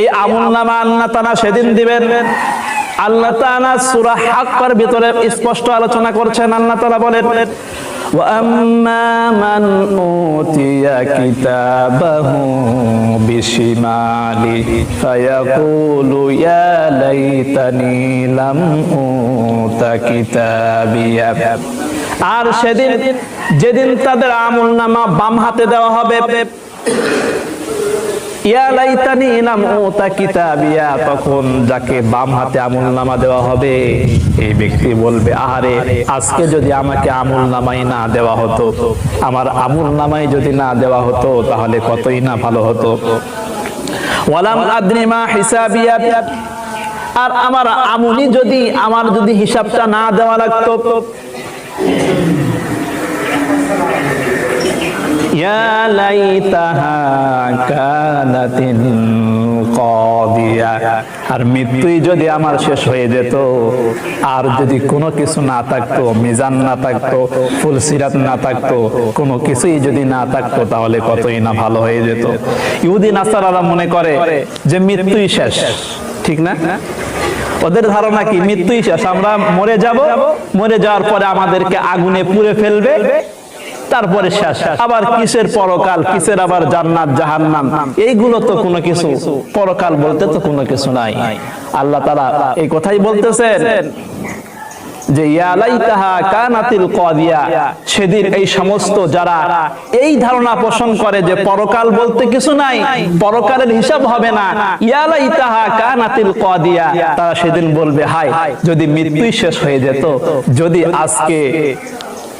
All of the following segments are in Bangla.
এই আমুল নামা আল্লাহ তানা সেদিন দিবেন। আল্লাহ তানা সুরা হাক্কার ভিতরে স্পষ্ট আলোচনা করছেন, আল্লাহ তাআলা বলেন ওয়াম্মা মান উতিয়া কিতাবাহু বিশিমালি, ফায়াকুলু ইয়া লাইতানি লাম উতা কিতাবিয়া। আর সেদিন, যেদিন তাদের আমল নামা বাম হাতে দেওয়া হবে তখন যাকে বাম হাতে আমল নামা দেওয়া হবে, এই ব্যক্তি বলবে, আহারে, আজকে যদি আমাকে আমল নামাই না দেওয়া হতো, আমার আমল নামাই যদি না দেওয়া হতো, তাহলে কতই না ভালো হতো। ওয়ালাম আদ্রি মা হিসাবিয়া আর আমার আমুনি যদি, আমার যদি হিসাবটা না দেওয়া লাগতো يا ليتها كانت القاضية আর মৃত্যুই যদি আমার শেষ হয়ে যেত আর যদি কোনো কিছু না থাকতো মিজান না থাকতো ফুলসিরাত না থাকতো কোনো কিছুই যদি না থাকতো তাহলে কতই না ভালো হয়ে যেত ইহুদি নাসারারা মনে করে যে মৃত্যুই শেষ ঠিক না ওদের ধারণা কি মৃত্যুই শেষ আমরা মরে যাব মরে যাওয়ার পরে আমাদেরকে আগুনে পুড়ে ফেলবে তারপরে শেষ। আবার কিসের পরকাল, কিসের আবার জান্নাত, জাহান্নাম? এইগুলো তো কোনো কিছু। পরকাল বলতে তো কোনো কিছু নাই। আল্লাহ তাআলা এই কথাই বলতেছেন যে কানাতিল সেদিন এই সমস্ত যারা এই ধারণা পোষণ করে যে, পরকাল বলতে কিছু নাই, পরকালের হিসাব হবে না। ইয়ালাইতাহা কানাতিল কাদিয়া। তারা সেদিন বলবে হাই যদি মৃত্যুই শেষ হয়ে যেত, যদি আজকে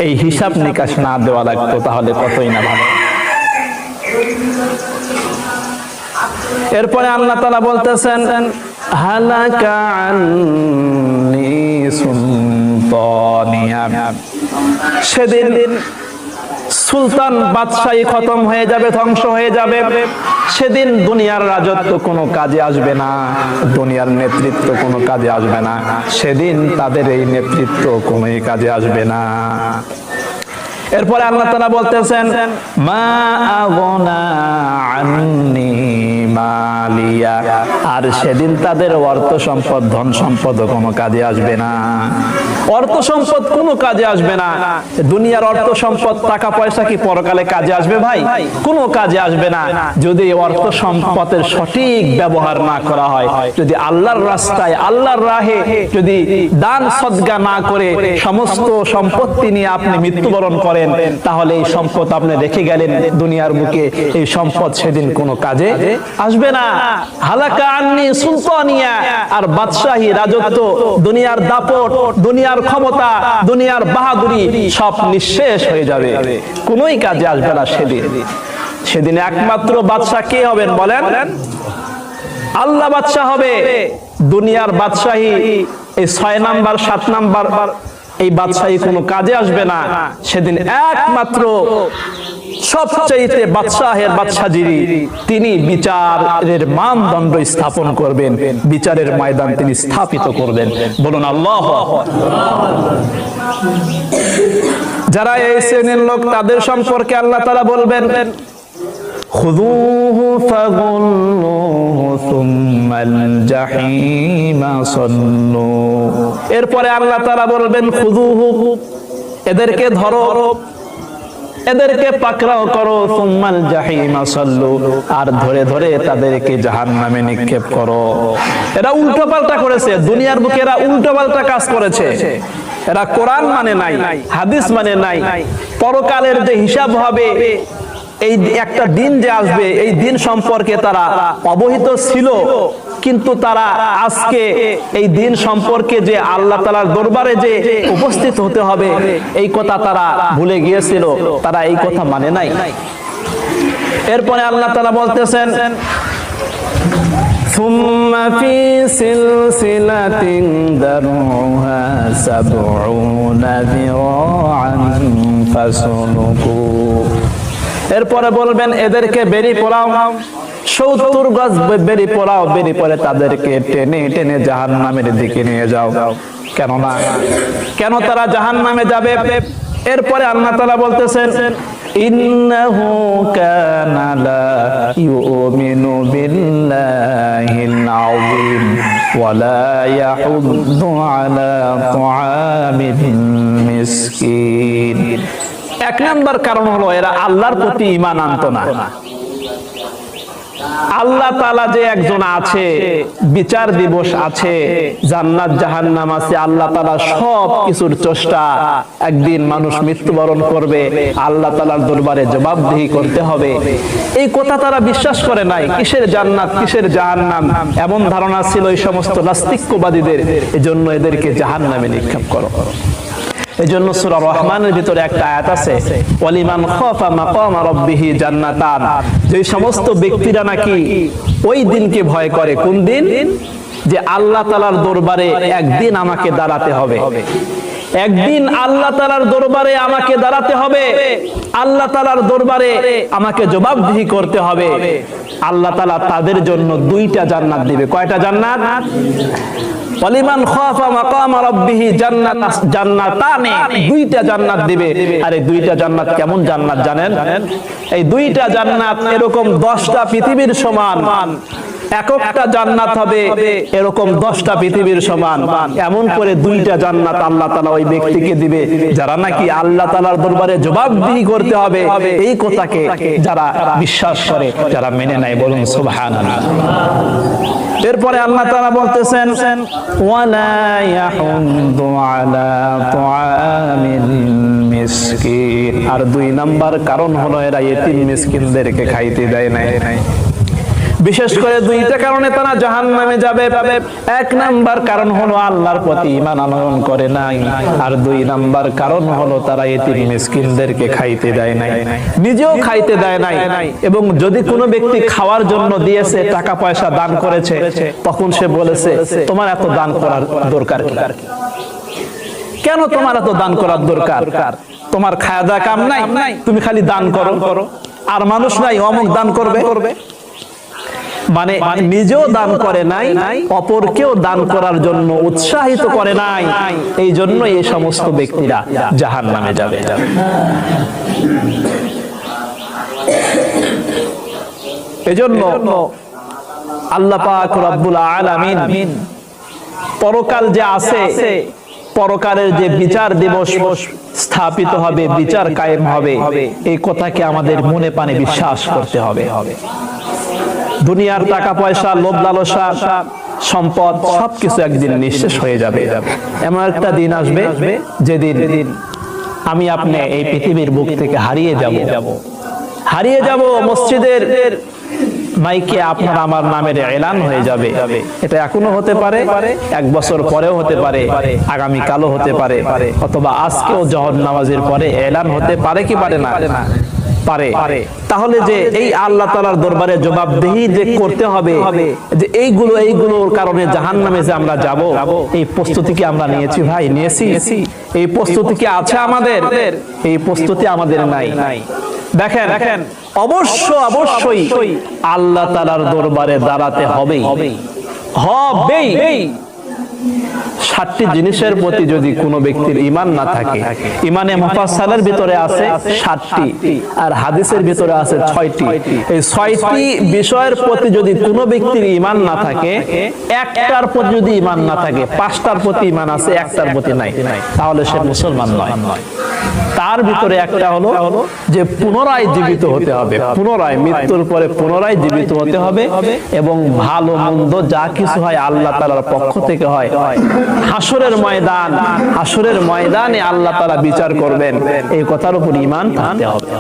এই হিসাব নিকাশ না দেওয়া লাগতো, তাহলে কতই না ভালো। এরপরে আল্লাহ তালা বলতেছেন, হালাকা সেদিন সুলতান বাদশাহী খতম হয়ে যাবে, ধ্বংস হয়ে যাবে। সেদিন দুনিয়ার রাজত্ব কোনো কাজে আসবে না, দুনিয়ার নেতৃত্ব কোনো কাজে আসবে না, সেদিন তাদের এই নেতৃত্ব কোনো কাজে আসবে না। এরপরে আল্লাহ তাআলা বলতেছেন, মা আগনা আন্নি মালিয়া। আর সেদিন তাদের অর্থ সম্পদ, ধন সম্পদ কোনো কাজে আসবে না। অর্থ সম্পদ কোনো কাজে আসবে না। দুনিয়ার অর্থ সম্পদ, টাকা পয়সা কি পরকালে কাজে আসবে ভাই? কোনো কাজে আসবে না। যদি অর্থ সম্পদের সঠিক ব্যবহার না করা হয়, যদি আল্লাহর রাস্তায়, আল্লাহর রাহে যদি দান সদগা না করে সমস্ত সম্পত্তি নিয়ে আপনি মৃত্যুবরণ করেন, তাহলে এই সম্পদ আপনি রেখে গেলেন দুনিয়ার বুকে। এই সম্পদ সেদিন কোনো কাজে আসবে না। হালাকা আন্নি সুলতানিয়া, আর বাদশাহী রাজত্ব, দুনিয়ার দাপট, দুনিয়ার ক্ষমতা, দুনিয়ার বাহাদুরি সব নিঃশেষ হয়ে যাবে। কোনোই কাজে আসবে না সেদিন। সেদিন একমাত্র বাদশাহ কে হবেন বলেন? আল্লাহ বাদশাহ হবে। দুনিয়ার বাদশাহী, এই ছয় নাম্বার, সাত নাম্বার, এই বাদশাহী কোনো কাজে আসবে না। সেদিন একমাত্র সবচাইতে বাদশাহের বাদশাজিরি তিনি বিচারের মানদণ্ড স্থাপন করবেন বিচারের ময়দান তিনি স্থাপিত করবেন বলুন আল্লাহ যারা এই শ্রেণীর লোক তাদের সম্পর্কে আল্লাহ তারা বলবেন خذوه فغلوه ثم الجحيم صلوا এরপরে আল্লাহ তাআলা বলবেন খুদুহু এদেরকে ধরো এদেরকে পাকড়াও করো, সুম্মাল জাহিমা সাল্লু, আর ধরে ধরে তাদেরকে জাহান্নামে নিক্ষেপ করো। এরা উল্টো পাল্টা করেছে, দুনিয়ার বুকে এরা উল্টো পাল্টা কাজ করেছে। এরা কোরআন মানে নাই, হাদিস মানে নাই। পরকালের যে হিসাব হবে, এই একটা দিন যে আসবে, এই দিন সম্পর্কে তারা অবহিত ছিল। কিন্তু তারা আজকে এই দিন সম্পর্কে যে আল্লাহ তালার দরবারে যে উপস্থিত হতে হবে এই কথা তারা ভুলে গিয়েছিল তারা এই কথা মানে নাই এরপরে আল্লাহ তালা বলতেছেন ثم في سلسلة ذرعها سبعون ذراعا فاسلكوه এরপরে বলবেন এদেরকে বেরি পড়াও সত্তর গাছ বেড়ে পড়াও বেড়ে পড়ে তাদেরকে টেনে টেনে জাহান নামের দিকে নিয়ে যাও। কেন না কেন তারা জাহান নামে যাবে? এরপরে আল্লাহ তালা বলতেছেন, ইন্নাহু কানা ইউমিনু বিল্লাহিল আযীম ওয়া ইয়াহুদ্দু আলা তুআমিল মিসকিন। এক নাম্বার কারণ হলো, এরা আল্লাহর প্রতি ঈমান আনতো না। আল্লাহ তালা যে একজন আছে, বিচার দিবস আছে, জান্নাত, জাহান্নাম আছে, আল্লাহ তালা সব কিছুর চেষ্টা। একদিন মানুষ মৃত্যুবরণ করবে, আল্লাহ তালার দরবারে জবাবদিহি করতে হবে। এই কথা তারা বিশ্বাস করে নাই, কিসের জান্নাত, কিসের জাহান্নাম? এমন ধারণা ছিল এই সমস্ত নাস্তিক্যবাদীদের এজন্য এদেরকে জাহান্নামে নিক্ষেপ করো। এজন্য সূরা রহমানের ভিতরে একটা আয়াত আছে, ওয়ালিমান খাফা মাকাম রাব্বিহি জান্নাতান। যে সমস্ত ব্যক্তিরা নাকি ওই দিনকে ভয় করে, কোন দিন? যে আল্লাহ তাআলার দরবারে একদিন আমাকে দাঁড়াতে হবে। একদিন আল্লাহ তালার দরবারে আমাকে দাঁড়াতে হবে। আল্লাহ তালার দরবারে আমাকে জবাবদিহি করতে হবে। আল্লাহ তালা তাদের জন্য দুইটা জান্নাত দিবে। কয়টা জান্নাত? জান্নাত এরকম 10টা পৃথিবীর সমান। এককটা জান্নাত হবে। এরকম দশটা পৃথিবীর সমান। এমন করে দুইটা জান্নাত আল্লাহ তালা ওই ব্যক্তিকে দিবে, যারা নাকি আল্লাহ তালার দরবারে জবাবদিহি করতে হবে। এই কথাকে যারা বিশ্বাস করে, যারা মেনে নেয়, বলুন সুবহান এরপরে আল্লাহ তাআলা বলতেছেন আর দুই নাম্বার কারণ হলো, এরা এতিম মিসকিনদেরকে খাইতে দেয় নাই। বিশেষ করে দুইটা কারণে তারা জাহান নামে যাবে। এক নাম্বার কারণ হলো আল্লাহর প্রতি ইমান আনয়ন করে নাই। আর দুই নাম্বার কারণ হলো তারা এতিম মিসকিনদেরকে খাইতে দেয় নাই। নিজেও খাইতে দেয় নাই। এবং যদি কোনো ব্যক্তি খাওয়ার জন্য দিয়েছে, টাকা পয়সা দান করেছে, তখন সে বলেছে, তোমার এত দান করার দরকার কি? কেন তোমার এত দান করার দরকার? তোমার খায়া দাওয়া কাম নাই? তুমি খালি দান করো। করো আর মানুষ নাই, অমুক দান করবে করবে। মানে নিজেও দান করে নাই অপরকেও দান করার জন্য উৎসাহিত করে নাই। এই জন্য এই সমস্ত ব্যক্তিরা জাহান নামে যাবে। এজন্য আল্লাহ পাক রব্বুল আলামিন পরকাল যে আছে পরকালের যে বিচার দিবস স্থাপিত হবে বিচার কায়েম হবে এই কথাকে আমাদের মনে পানে বিশ্বাস করতে হবে হবে। দুনিয়ার টাকা পয়সা, লোভ লালসা, সম্পদ, সবকিছু একদিন নিঃশেষ হয়ে যাবে। এমন একটা দিন আসবে যেদিন আমি আপনি এই পৃথিবীর বুক থেকে হারিয়ে যাব। হারিয়ে যাব মসজিদের মাইকে আপনার আমার নামের এলান হয়ে যাবে। এটা এখনও হতে পারে, এক বছর পরেও হতে পারে, আগামী কালও হতে পারে, অথবা আজকেও জহর নামাজের পরে এলান হতে পারে কি পারে না? পারে। তাহলে যে এই আল্লাহ তালার দরবারে জবাবদেহি যে করতে হবে যে এইগুলো এইগুলোর কারণে জাহান নামে যে আমরা যাব এই প্রস্তুতি কি আমরা নিয়েছি ভাই? নিয়েছি? এই প্রস্তুতি কি আছে আমাদের? এই প্রস্তুতি আমাদের নাই। দেখেন দেখেন অবশ্য অবশ্যই আল্লাহ তালার দরবারে দাঁড়াতে হবেই। হবেই। সাতটি জিনিসের প্রতি যদি কোনো ব্যক্তির ইমান না থাকে ইমানে মুফাসসালের ভিতরে আছে সাতটি আর হাদিসের ভিতরে আছে ছয়টি। এই ছয়টি বিষয়ের প্রতি যদি কোনো ব্যক্তির ইমান না থাকে, একটার প্রতি যদি ইমান না থাকে, পাঁচটার প্রতি ইমান আছে, একটার প্রতি নাই। তাহলে সে মুসলমান নয়। তার ভিতরে একটা হলো যে পুনরায় জীবিত হতে হবে, পুনরায় মৃত্যুর পরে পুনরায় জীবিত হতে হবে এবং ভালো মন্দ যা কিছু হয় আল্লাহ তালার পক্ষ থেকে হয় হাসরের ময়দান হাসরের ময়দানে আল্লাহ তারা বিচার করবেন। এই কথার উপর ইমান থাকতে হবে।